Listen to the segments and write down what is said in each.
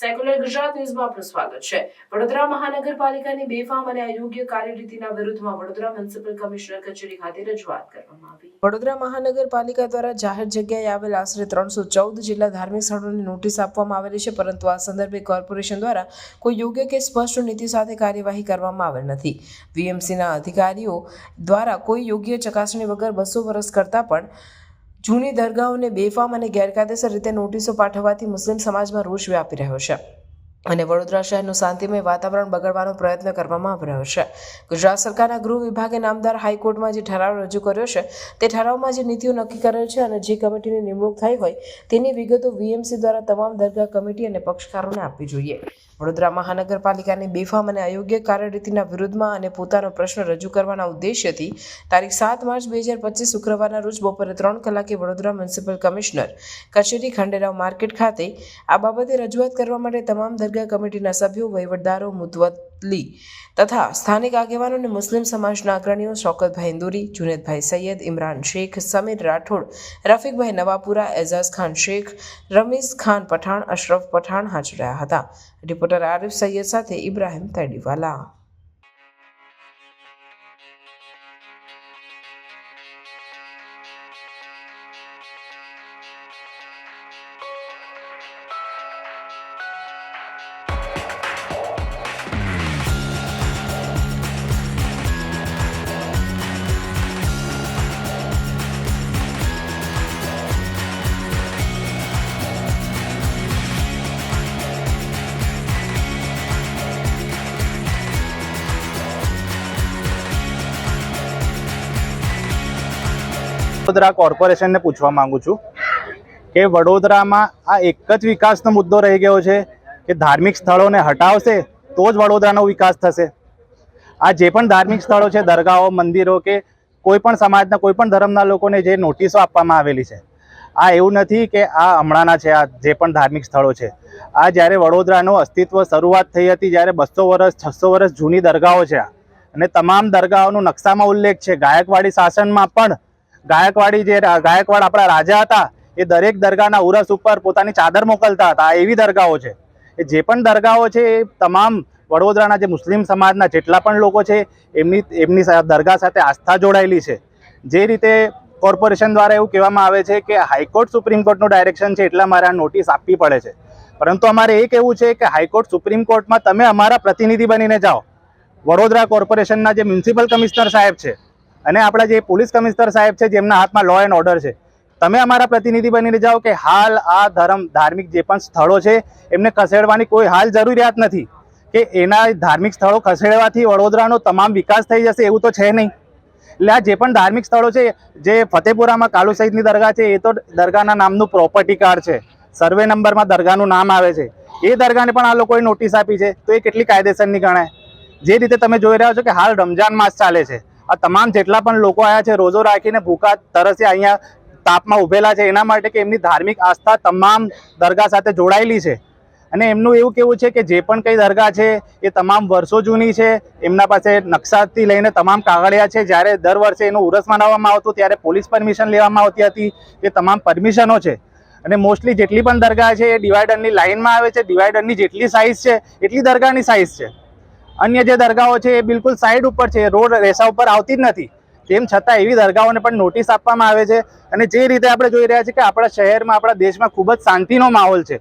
Secular Gujarat ન્યૂઝમાં આપનું સ્વાગત છે વડોદરા મહાનગરપાલિકાની બેફામ અને અયોગ્ય કાર્યરીતિના વિરુદ્ધમાં વડોદરા મ્યુનિસિપલ કમિશનર કચેરી ખાતે રજૂઆત કરવામાં આવી વડોદરા મહાનગરપાલિકા દ્વારા જાહેર જગ્યાએ આવેલ આશરે ત્રણસો ચૌદ જેટલા ધાર્મિક સ્થળોની નોટિસ આપવામાં આવેલી છે પરંતુ આ સંદર્ભે કોર્પોરેશન દ્વારા કોઈ યોગ્ય કે સ્પષ્ટ નીતિ સાથે કાર્યવાહી કરવામાં આવેલ નથી વીએમસીના અધિકારીઓ દ્વારા કોઈ યોગ્ય ચકાસણી વગર બસો વર્ષ કરતાં પણ જૂની દરગાહોને બેફામ અને ગેરકાયદેસર રીતે નોટિસો પાઠવવાથી મુસ્લિમ સમાજમાં રોષ વ્યાપી રહ્યો છે. અને વડોદરા શહેરનું શાંતિમય વાતાવરણ બગાડવાનો પ્રયત્ન કરવામાં આવી રહ્યો છે. ગુજરાત સરકારના ગૃહ વિભાગે નામદાર હાઈકોર્ટમાં જે ઠરાવ રજૂ કર્યો છે, તે ઠરાવમાં જે નીતિઓ નક્કી કરેલ છે અને જે કમિટીની નિમણૂક થઈ હોય, તેની વિગતો વીએમસી દ્વારા તમામ દરગાહ કમિટી અને પક્ષકારોને આપવી જોઈએ. વડોદરા મહાનગરપાલિકાની બેફામ અને અયોગ્ય કાર્યરીતિના વિરુદ્ધમાં અને પોતાનો પ્રશ્ન રજૂ કરવાના ઉદ્દેશ્યથી તારીખ સાત માર્ચ બે હજાર પચીસ શુક્રવારના રોજ બપોરે ત્રણ કલાકે વડોદરા મ્યુનિસિપલ કમિશનર કચેરી ખંડેરાવ માર્કેટ ખાતે આ બાબતે રજૂઆત કરવા માટે તમામ દરગાહ કમિટીના સભ્યો, વહીવટદારો મુતવલી તથા સ્થાનિક આગેવાનો અને મુસ્લિમ સમાજના અગ્રણીઓ શોકતભાઈ ઇન્દુરી જુનેદભાઈ સૈયદ, ઇમરાન શેખ, સમીર રાઠોડ, રફીકભાઈ નવાપુરા, એઝાઝ ખાન શેખ, રમીઝ ખાન પઠાણ, અશરફ પઠાણ હાજર રહ્યા હતા. રિપોર્ટર આરિફ સૈયદ સાથે ઇબ્રાહિમ તડીવાલા. વડોદરા કોર્પોરેશનને પૂછવા માંગુ છું કે વડોદરામાં આ એક જ વિકાસનો મુદ્દો રહી ગયો છે કે ધાર્મિક સ્થળોને હટાવશે તો જ વડોદરાનો વિકાસ થશે. આ જે પણ ધાર્મિક સ્થળો છે, દરગાહો, મંદિરો કે કોઈ પણ સમાજના, કોઈ પણ ધર્મના લોકોને જે નોટિસો આપવામાં આવેલી છે, આ એવું નથી કે આ હમણાંના છે, આ જે પણ ધાર્મિક સ્થળો છે. આ જ્યારે વડોદરાનું અસ્તિત્વ શરૂઆત થઈ હતી, જ્યારે બસો વર્ષ, છસો વર્ષ જૂની દરગાહો છે અને તમામ દરગાહોનું નકશામાં ઉલ્લેખ છે, ગાયકવાડી શાસનમાં પણ ગાયકવાડી જે ગાયકવાડ આપણા રાજા હતા, એ દરેક દરગાહના ઉરસ ઉપર પોતાની ચાદર મોકલતા હતા. એવી દરગાહો છે. એ જે પણ દરગાહો છે, એ તમામ વડોદરાના જે મુસ્લિમ સમાજના જેટલા પણ લોકો છે, એમની એમની દરગાહ સાથે આસ્થા જોડાયેલી છે. જે રીતે કોર્પોરેશન દ્વારા એવું કહેવામાં આવે છે કે હાઈકોર્ટ સુપ્રીમ કોર્ટનું ડાયરેક્શન છે એટલા મારે આ નોટિસ આપવી પડે છે. પરંતુ અમારે એ કહેવું છે કે હાઈકોર્ટ સુપ્રીમ કોર્ટમાં તમે અમારા પ્રતિનિધિ બનીને જાઓ. વડોદરા કોર્પોરેશનના જે મ્યુનિસિપલ કમિશનર સાહેબ છે અને આપણા જે પોલીસ કમિશનર સાહેબ છે, જેમના હાથમાં લો એન્ડ ઓર્ડર છે, તમે અમારા પ્રતિનિધિ બનીને જાઓ કે હાલ આ ધર્મ, ધાર્મિક જે પણ સ્થળો છે, એમને ખસેડવાની કોઈ હાલ જરૂરિયાત નથી. કે એના ધાર્મિક સ્થળો ખસેડવાથી વડોદરાનો તમામ વિકાસ થઈ જશે એવું તો છે નહીં. એટલે આ જે પણ ધાર્મિક સ્થળો છે, જે ફતેપુરામાં કાલુ સહિતની દરગાહ છે, એ તો દરગાહના નામનું પ્રોપર્ટી કાર્ડ છે. સર્વે નંબરમાં દરગાહનું નામ આવે છે. એ દરગાહને પણ આ લોકોએ નોટિસ આપી છે. તો એ કેટલી કાયદેસરની ગણાય? જે રીતે તમે જોઈ રહ્યા છો કે હાલ રમજાન માસ ચાલે છે. આ તમામ જેટલા પણ લોકો આવ્યા છે, રોજો રાખીને ભૂખા તરસે અહીંયા તાપમાં ઉભેલા છે, એના માટે કે એમની ધાર્મિક આસ્થા તમામ દરગાહ સાથે જોડાયેલી છે. અને એમનું એવું કેવું છે કે જે પણ કઈ દરગાહ છે, એ તમામ વર્ષો જૂની છે, એમના પાસે નકશાથી લઈને તમામ કાગળિયા છે. જ્યારે દર વર્ષે એનું ઉરસ મનાવવામાં આવતું, ત્યારે પોલીસ પરમિશન લેવામાં આવતી હતી એ તમામ પરમિશનો છે. અને મોસ્ટલી જેટલી પણ દરગાહ છે, એ ડિવાઈડરની લાઇનમાં આવે છે, ડિવાઈડરની જેટલી સાઇઝ છે, એટલી દરગાહની સાઇઝ છે. અન્ય જે દરગાહો છે એ બિલકુલ સાઈડ ઉપર છે, રોડ રેસા ઉપર આવતી જ નથી. તેમ છતાં એવી દરગાહોને પણ નોટિસ આપવામાં આવે છે અને જે રીતે આપણે જોઈ રહ્યા છીએ કે આપણા શહેરમાં, આપણા દેશમાં ખૂબ જ શાંતિનો માહોલ છે.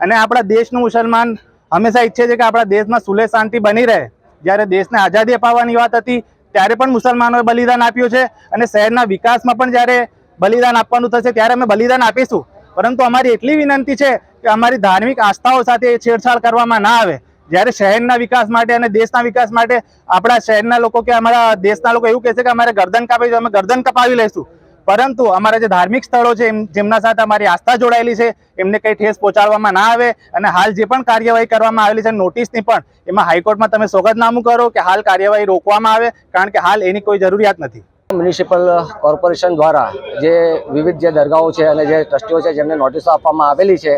અને આપણા દેશનું મુસલમાન હંમેશા ઈચ્છે છે કે આપણા દેશમાં સુલે શાંતિ બની રહે. જ્યારે દેશને આઝાદી અપાવવાની વાત હતી, ત્યારે પણ મુસલમાનોએ બલિદાન આપ્યું છે અને શહેરના વિકાસમાં પણ જ્યારે બલિદાન આપવાનું થશે, ત્યારે અમે બલિદાન આપીશું. પરંતુ અમારી એટલી વિનંતી છે કે અમારી ધાર્મિક આસ્થાઓ સાથે છેડછાડ કરવામાં ના આવે. જ્યારે શહેરના વિકાસ માટે અને દેશના વિકાસ માટે આપણા શહેરના લોકો કે અમારા દેશના લોકો એવું કહે છે કે અમારે ગરદન કાપી અમે ગરદન કપાવી લઈશું. પરંતુ અમારા જે ધાર્મિક સ્થળો છે જેમના સાથે અમારી આસ્થા જોડાયેલી છે, એમને કંઈ ઠેસ પહોંચાડવામાં ના આવે અને હાલ જે પણ કાર્યવાહી કરવામાં આવેલી છે, નોટિસની પણ, એમાં હાઈકોર્ટમાં તમે સોગતનામું કરો કે હાલ કાર્યવાહી રોકવામાં આવે, કારણ કે હાલ એની કોઈ જરૂરિયાત નથી. મ્યુનિસિપલ કોર્પોરેશન દ્વારા જે વિવિધ જે દરગાહો છે અને જે ટ્રસ્ટીઓ છે જેમને નોટિસો આપવામાં આવેલી છે,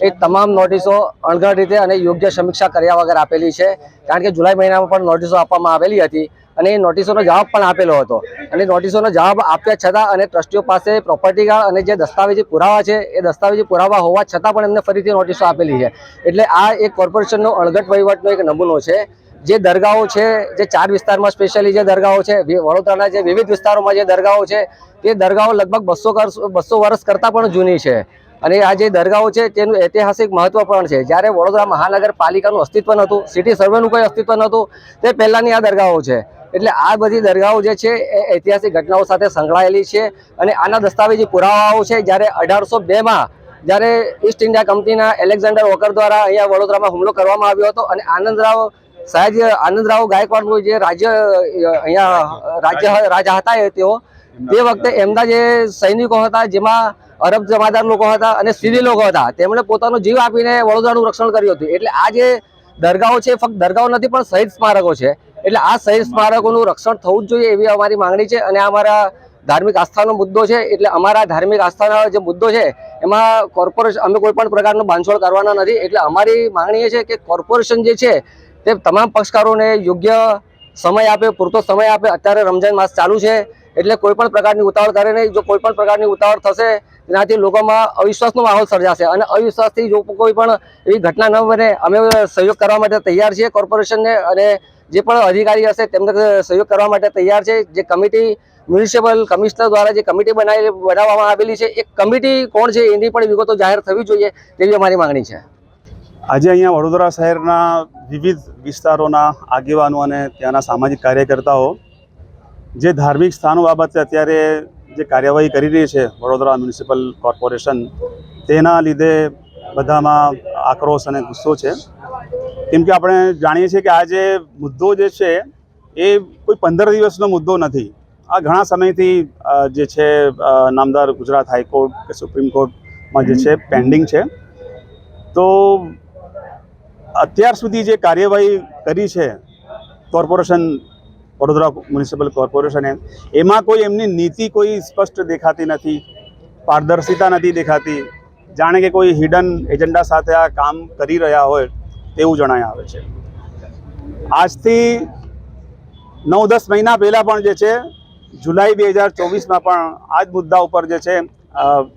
એ તમામ નોટિસો અણઘડ રીતે અને યોગ્ય સમીક્ષા કર્યા વગર આપેલી છે. કારણ કે જુલાઈ મહિનામાં પણ નોટિસો આપવામાં આવેલી હતી અને એ નોટિસોનો જવાબ પણ આપેલો હતો. અને નોટિસોનો જવાબ આપ્યા છતાં અને ટ્રસ્ટીઓ પાસે પ્રોપર્ટી કાર્ડ અને જે દસ્તાવેજી પુરાવા છે, એ દસ્તાવેજી પુરાવા હોવા છતાં પણ એમને ફરીથી નોટિસો આપેલી છે. એટલે આ એક કોર્પોરેશનનો અણઘટ વહીવટનો એક નમૂનો છે. જે દરગાહો છે, જે ચાર વિસ્તારમાં સ્પેશિયલી જે દરગાહો છે વડોદરાના જે વિવિધ વિસ્તારોમાં જે દરગાહો છે, તે દરગાહો લગભગ બસો બસો વર્ષ કરતાં પણ જૂની છે. અને આ જે દરગાહો છે, તેનું ઐતિહાસિક મહત્વ પણ છે. જ્યારે વડોદરા મહાનગરપાલિકાનું અસ્તિત્વ નહોતું સિટી સર્વેનું કોઈ અસ્તિત્વ નહોતું, તે પહેલાંની આ દરગાહો છે. એટલે આ બધી દરગાહો જે છે, એ ઐતિહાસિક ઘટનાઓ સાથે સંકળાયેલી છે અને આના દસ્તાવેજી પુરાવાઓ છે. જ્યારે અઢારસો બેમાં જ્યારે ઈસ્ટ ઇન્ડિયા કંપનીના એલેક્ઝાન્ડર વોકર દ્વારા અહીંયા વડોદરામાં હુમલો કરવામાં આવ્યો હતો અને આનંદરાવ સાહેબ આનંદરાવ ગાયકવાડનું જે રાજ્ય અહીંયા રાજ્ય રાજા હતા એ તેઓ તે વખતે એમના જે સૈનિકો હતા જેમાં અરબ જમાદાર લોકો હતા અને સિવિલ લોકો હતા તેમણે પોતાનો જીવ આપીને વડોદરાનું રક્ષણ કર્યું હતું. એટલે આ જે દરગાહો છે ફક્ત દરગાહો નથી પણ શહીદ સ્મારકો છે. એટલે આ શહીદ સ્મારકોનું રક્ષણ થવું જ જોઈએ એવી અમારી માંગણી છે અને અમારા ધાર્મિક આસ્થાનો મુદ્દો છે. એટલે અમારા ધાર્મિક આસ્થાનો જે મુદ્દો છે એમાં કોર્પોરેશન અમે કોઈ પણ પ્રકારનો બાંધછોડ કરવાના નથી. એટલે અમારી માંગણી એ છે કે કોર્પોરેશન જે છે તે તમામ પક્ષકારોને યોગ્ય સમય આપે, પૂરતો સમય આપે. અત્યારે રમજાન માસ ચાલુ છે, એટલે કોઈ પણ પ્રકારની ઉતાવળ કરે નહીં. જો કોઈ પણ પ્રકારની ઉતાવળ થશે, તેનાથી લોકોમાં અવિશ્વાસનો માહોલ સર્જાશે. અને અવિશ્વાસથી જો કોઈ પણ એવી ઘટના ન બને, અમે સહયોગ કરવા માટે તૈયાર છીએ કોર્પોરેશનને અને જે પણ અધિકારી હશે, તેમને સહયોગ કરવા માટે તૈયાર છે. જે કમિટી, મ્યુનિસિપલ કમિશનર દ્વારા જે કમિટી બનાવી બનાવવામાં આવેલી છે, એ કમિટી કોણ છે એની પણ વિગતો જાહેર થવી જોઈએ, તેવી અમારી માંગણી છે. આજે અહીંયા વડોદરા શહેરના વિવિધ વિસ્તારોના આગેવાનો અને ત્યાંના સામાજિક કાર્યકર્તાઓ જે ધાર્મિક સ્થાનો બાબતે અત્યારે જે કાર્યવાહી કરી રહી છે વડોદરા મ્યુનિસિપલ કોર્પોરેશન તેના લીધે બધામાં આક્રોશ અને ગુસ્સો છે. કેમ કે આપણે જાણીએ છીએ કે આ જે મુદ્દો જે છે એ કોઈ પંદર દિવસનો મુદ્દો નથી. આ ઘણા સમયથી જે છે નામદાર ગુજરાત હાઈકોર્ટ કે સુપ્રીમ કોર્ટમાં જે છે પેન્ડિંગ છે. તો અત્યાર સુધી જે કાર્યવાહી કરી છે, કોર્પોરેશન, વડોદરા મ્યુનિસિપલ કોર્પોરેશને એમાં કોઈ એમની નીતિ કોઈ સ્પષ્ટ દેખાતી નથી, પારદર્શિતા નથી દેખાતી. જાણે કે કોઈ હિડન એજન્ડા સાથે આ કામ કરી રહ્યા હોય તેવું જણાય આવે છે. આજથી નવ દસ મહિના પહેલાં પણ જે છે, જુલાઈ બે હજાર ચોવીસમાં પણ આ જ મુદ્દા ઉપર જે છે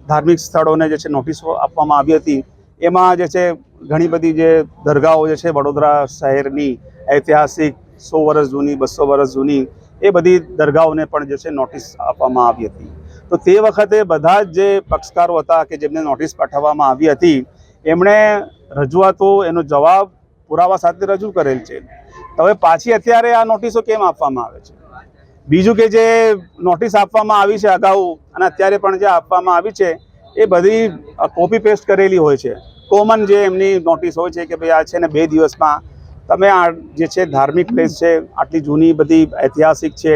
ધાર્મિક સ્થળોને જે છે, નોટિસો આપવામાં આવી હતી. એમાં જે છે, ઘણી બધી જે દરગાહો જે છે, વડોદરા શહેરની ઐતિહાસિક સો વર્ષ જૂની, બસો વર્ષ જૂની, એ બધી દરગાહોને પણ જે છે નોટિસ આપવામાં આવી હતી. તો તે વખતે બધા જ જે પક્ષકારો હતા કે જેમને નોટિસ પાઠવવામાં આવી હતી, એમણે રજૂઆતો, એનો જવાબ પુરાવા સાથે રજૂ કરેલ છે. હવે પાછી અત્યારે આ નોટિસો કેમ આપવામાં આવે છે? બીજું કે જે નોટિસ આપવામાં આવી છે અગાઉ, અને અત્યારે પણ જે આપવામાં આવી છે એ બધી કોપી પેસ્ટ કરેલી હોય છે. કોમન જે એમની નોટિસ હોય છે કે ભાઈ આ છે ને બે દિવસમાં તમે આ જે છે ધાર્મિક પ્લેસ છે, આટલી જૂની બધી ઐતિહાસિક છે,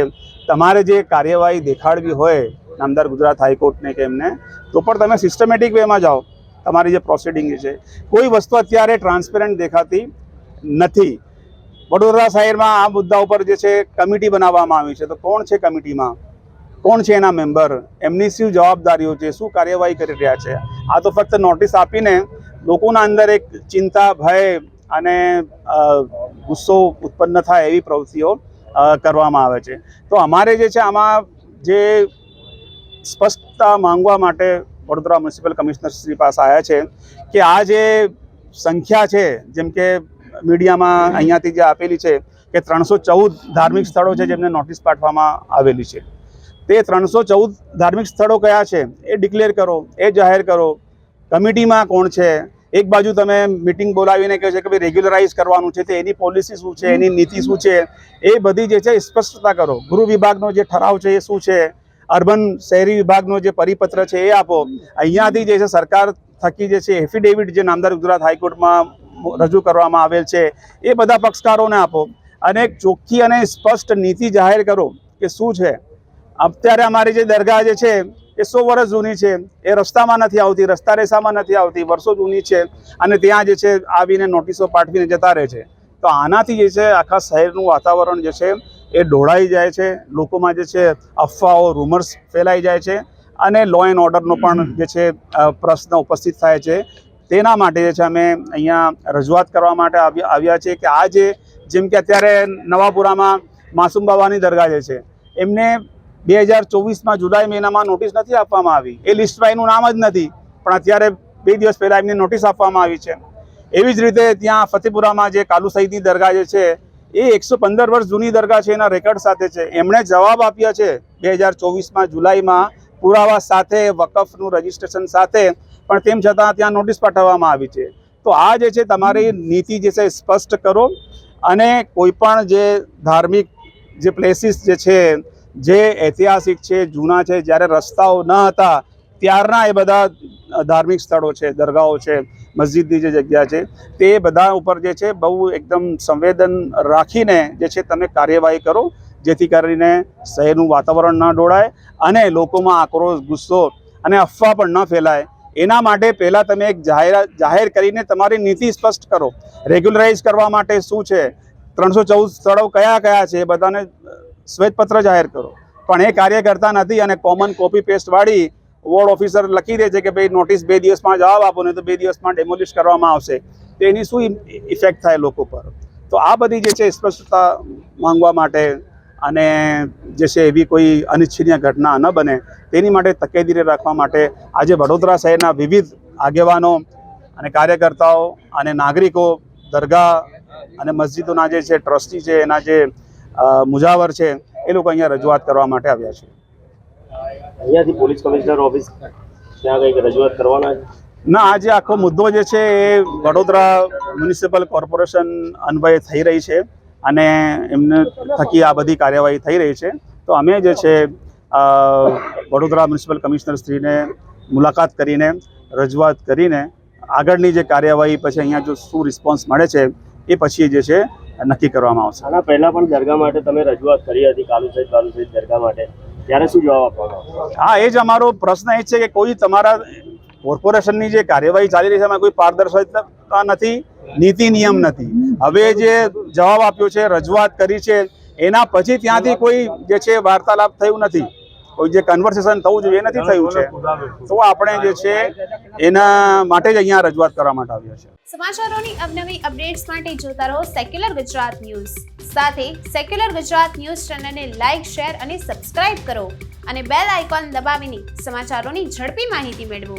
તમારે જે કાર્યવાહી દેખાડવી હોય નામદાર ગુજરાત હાઈકોર્ટને કે એમને, તો પણ તમે સિસ્ટમેટિક વેમાં જાઓ. તમારી જે પ્રોસિડિંગ છે. કોઈ વસ્તુ અત્યારે ટ્રાન્સપેરન્ટ દેખાતી નથી. વડોદરા શહેરમાં આ મુદ્દા ઉપર જે છે કમિટી બનાવવામાં આવી છે. તો કોણ છે કમિટીમાં કોણ છે એના મેમ્બર એમની શું જવાબદારીઓ છે? શું કાર્યવાહી કરી રહ્યા છે? આ તો ફક્ત નોટિસ આપીને લોકોના અંદર એક ચિંતા, ભય અને ગુસ્સો ઉત્પન્ન થાય એવી પ્રવૃત્તિઓ કરવામાં આવે છે. તો અમારે જે છે આમાં જે સ્પષ્ટતા માંગવા માટે વડોદરા મ્યુનિસિપલ કમિશનર શ્રી પાસે આવ્યા છે કે આ જે સંખ્યા છે, જેમ કે મીડિયામાં અહીંયાથી જે આપેલી છે કે ત્રણસો ચૌદ ધાર્મિક સ્થળો છે જેમને નોટિસ પાઠવામાં આવેલી છે. તે ત્રણસો ચૌદ ધાર્મિક સ્થળો કયા છે એ ડિક્લેર કરો, એ જાહેર કરો. કમિટીમાં કોણ છે? એક બાજુ તમે મિટિંગ બોલાવીને કહે છે કે ભાઈ રેગ્યુલરાઇઝ કરવાનું છે, તે એની પોલિસી શું છે, એની નીતિ શું છે, એ બધી જે છે સ્પષ્ટતા કરો. ગૃહ વિભાગનો જે ઠરાવ છે એ શું છે? અર્બન શહેરી વિભાગનો જે પરિપત્ર છે એ આપો. અહીંયાથી જે છે સરકાર થકી જે છે એફિડેવિટ જે નામદાર ગુજરાત હાઈકોર્ટમાં રજૂ કરવામાં આવેલ છે, એ બધા પક્ષકારોને આપો. અને એક ચોખ્ખી અને સ્પષ્ટ નીતિ જાહેર કરો કે શું છે? અત્યારે અમારી જે દરગાહ જે છે, એ સો વર્ષ જૂની છે. એ રસ્તામાં નથી આવતી, રસ્તા રેસામાં નથી આવતી, વર્ષો જૂની છે અને ત્યાં જે છે, આવીને નોટિસો પાઠવીને જતા રહે છે. તો આનાથી જે છે, આખા શહેરનું વાતાવરણ જે છે, એ ઢોળાઈ જાય છે. લોકોમાં જે છે, અફવાઓ રૂમર્સ ફેલાઈ જાય છે અને લો એન્ડ ઓર્ડરનો પણ જે છે પ્રશ્ન ઉપસ્થિત થાય છે. તેના માટે જે છે, અમે અહીંયા રજૂઆત કરવા માટે આવ્યા છે કે આ જે, જેમ કે અત્યારે નવાપુરામાં માસુમ બાબાની દરગાહ જે છે, એમને બે હજાર ચોવીસમાં જુલાઈ મહિનામાં નોટિસ નથી આપવામાં આવી. એ લિસ્ટમાં એનું નામ જ નથી, પણ અત્યારે બે દિવસ પહેલાં એમને નોટિસ આપવામાં આવી છે. એવી જ રીતે ત્યાં ફતેપુરામાં જે કાલુ સઈદની દરગાહ જે છે, એ એકસો પંદર વર્ષ જૂની દરગાહ છે એના રેકર્ડ સાથે છે. એમણે જવાબ આપ્યા છે બે હજાર ચોવીસમાં જુલાઈમાં પુરાવા સાથે, વકફનું રજિસ્ટ્રેશન સાથે, પણ તેમ છતાં ત્યાં નોટિસ પાઠવવામાં આવી છે. તો આ જે છે તમારી નીતિ જે છે સ્પષ્ટ કરો અને કોઈ પણ જે ધાર્મિક જે પ્લેસીસ જે છે જે ઐતિહાસિક છે, જૂના છે, જ્યારે રસ્તાઓ ન હતા, ત્યારના એ બધા ધાર્મિક સ્થળો છે, દરગાહો છે, મસ્જિદની જે જગ્યા છે, તે બધા ઉપર જે છે, બહુ એકદમ સંવેદન રાખીને જે છે, તમે કાર્યવાહી કરો, જેથી કરીને શહેરનું વાતાવરણ ન ડોળાય અને લોકોમાં આક્રોશ, ગુસ્સો અને અફવા પણ ન ફેલાય. એના માટે પહેલાં તમે એક જાહેરાત જાહેર કરીને તમારી નીતિ સ્પષ્ટ કરો. રેગ્યુલરાઇઝ કરવા માટે શું છે? ત્રણસો ચૌદ સ્થળો કયા કયા છે? એ બધાને શ્વેતપત્ર જાહેર કરો. પણ એ કાર્ય કરતા નથી અને કોમન કોપી પેસ્ટ વાળી વોર્ડ ઓફિસર લખી દે છે કે ભાઈ નોટિસ બે દિવસમાં જવાબ આપો ને તો બે દિવસમાં ડેમોલિશ કરવામાં આવશે. તો એની શું ઇફેક્ટ થાય લોકો પર? તો આ બધી જે છે સ્પષ્ટતા માંગવા માટે અને જે છે એવી કોઈ અનિચ્છનીય ઘટના ન બને, તેની માટે તકેદારી રાખવા માટે આજે વડોદરા શહેરના વિવિધ આગેવાનો અને કાર્યકર્તાઓ અને નાગરિકો દરગાહ અને મસ્જિદોના જે છે, ટ્રસ્ટી છે, એના જે મુજાવર છે એ લોકો અહીંયા રજૂઆત કરવા માટે આવ્યા છે. અહીંયાથી પોલીસ કમિશનર ઓફિસ ત્યાં કંઈક રજૂઆત કરવાના ના આજે આખો મુદ્દો જે છે એ વડોદરા મ્યુનિસિપલ કોર્પોરેશન અન્વયે થઈ રહી છે અને એમને થકી આ બધી કાર્યવાહી થઈ રહી છે. તો અમે જે છે વડોદરા મ્યુનિસિપલ કમિશનર શ્રીને મુલાકાત કરીને રજૂઆત કરીને આગળની જે કાર્યવાહી પછી અહીંયા જો શું રિસ્પોન્સ મળે છે એ પછી જે છે નક્કી કરવામાં આવશે. આના પહેલા પણ દરગાહ માટે તમે રજૂઆત કરી હતી કાલુ સહિત બાલુ સહિત દરગાહ માટે. ત્યારે શું જવાબ આપવાનો હા એ જ અમારો પ્રશ્ન એ છે કે કોઈ તમારા કોર્પોરેશનની જે કાર્યવાહી ચાલી રહી છે એમાં કોઈ પારદર્શકતા નથી નીતિ નિયમ નથી. હવે જે જવાબ આપ્યો છે રજૂઆત કરી છે એના પછી ત્યાંથી કોઈ જે છે વાર્તાલાપ થયું નથી. કોઈ જે કન્વર્સેશન થવું જોઈએ નથી થયું છે. તો આપણે જે છે એના માટે જ અહીંયા રજૂઆત કરવા માટે આવ્યા છે. સમાચારોની અવનવી અપડેટ્સ માટે જોતા રહો સેક્યુલર ગુજરાત ન્યૂઝ સાથે સેક્યુલર ગુજરાત ન્યૂઝ ચેનલને લાઇક શેર અને સબસ્ક્રાઇબ કરો અને બેલ આઇકોન દબાવીને સમાચારોની ઝડપી માહિતી મેળવો.